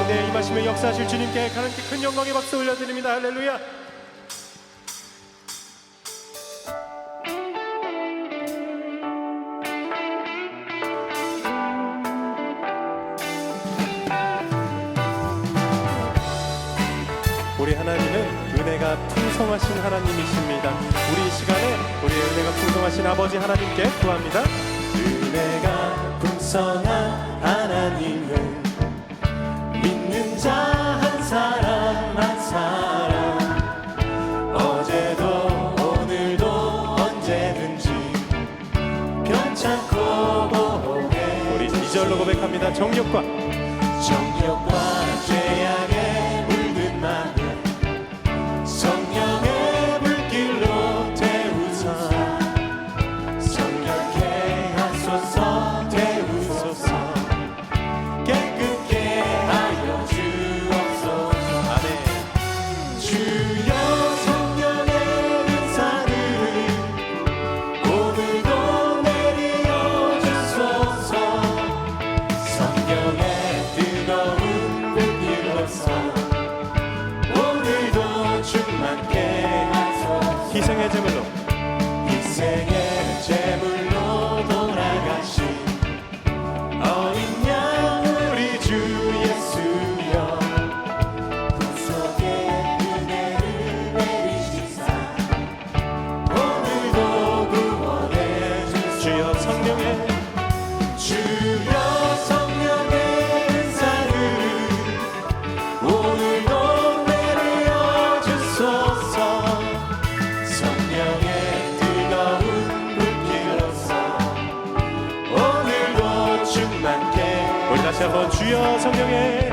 가운데 임하시며 역사하실 주님께 하나님께 큰 영광의 박수 올려드립니다. 할렐루야. 우리 하나님은 은혜가 풍성하신 하나님이십니다. 우리 이 시간에 우리 은혜가 풍성하신 아버지 하나님께 구합니다. 은혜가 풍성한 절로 고백합니다. 정력과 정력과 échamelo. 주여 성령의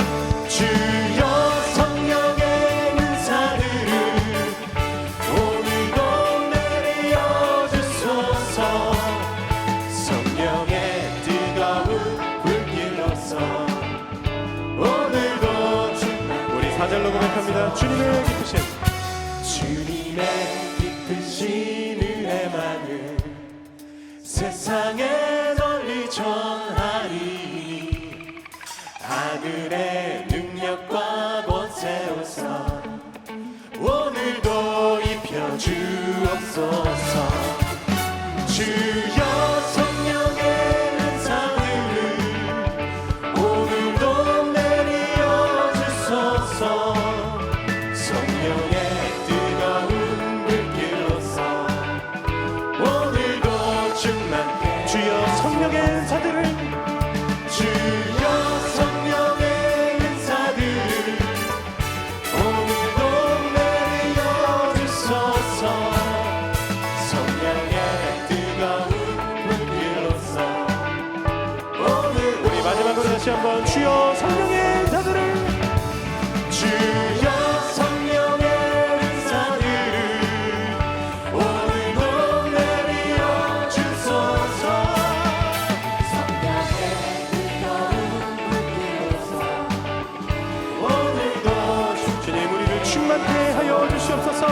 주여 성령의 은사들을 오늘도 내려주소서. 성령의 뜨거운 불길로서 오늘도 주 우리 사절로 고백합니다. 주님의 깊으신 주님의 깊으신 은혜만을 세상에 널리 전하라 하늘의 능력과 권세오사 오늘도 입혀주옵소서. 주 주옵소서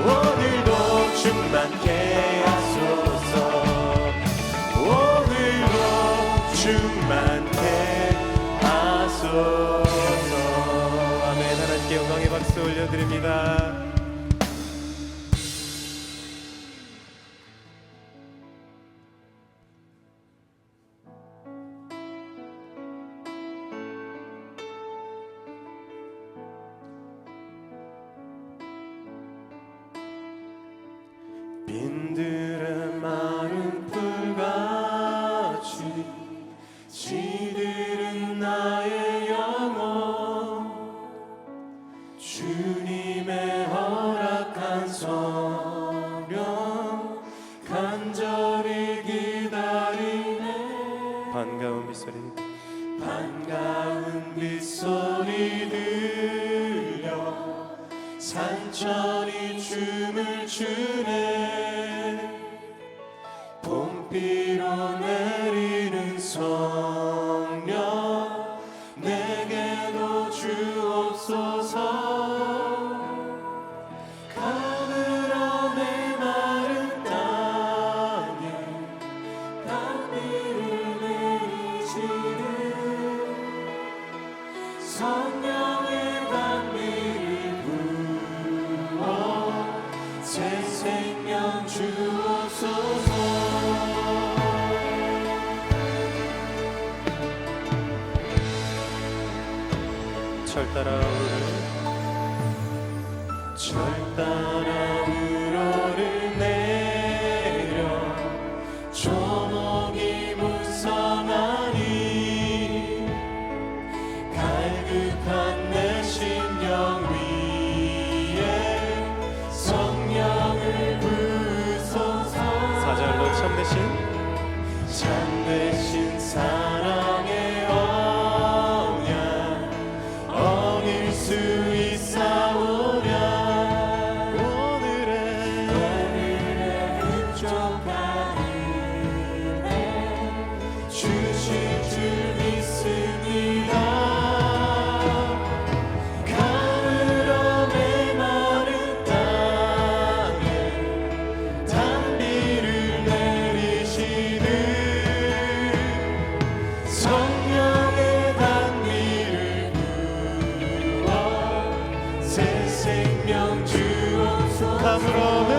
오늘도 충만케 하소서. 오늘도 충만케 하소서. 아멘. 하나님께 영광의 박수 올려드립니다. 반가운 빗소리. 반가운 빗소리 들려. 산천이 춤을 추네. 봄비로 내리는 손 throne.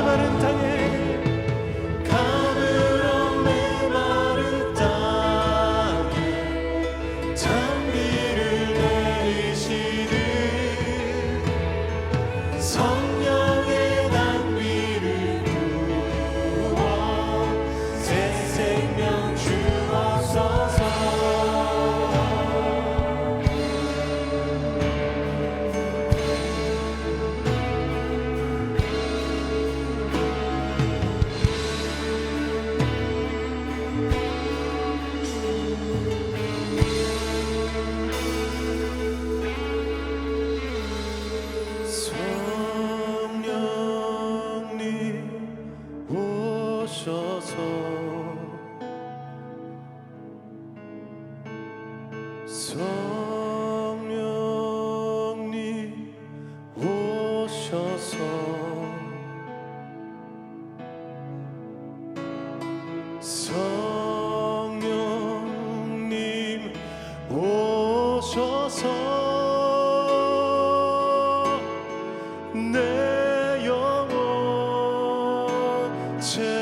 성령님 오셔서 내 영혼 제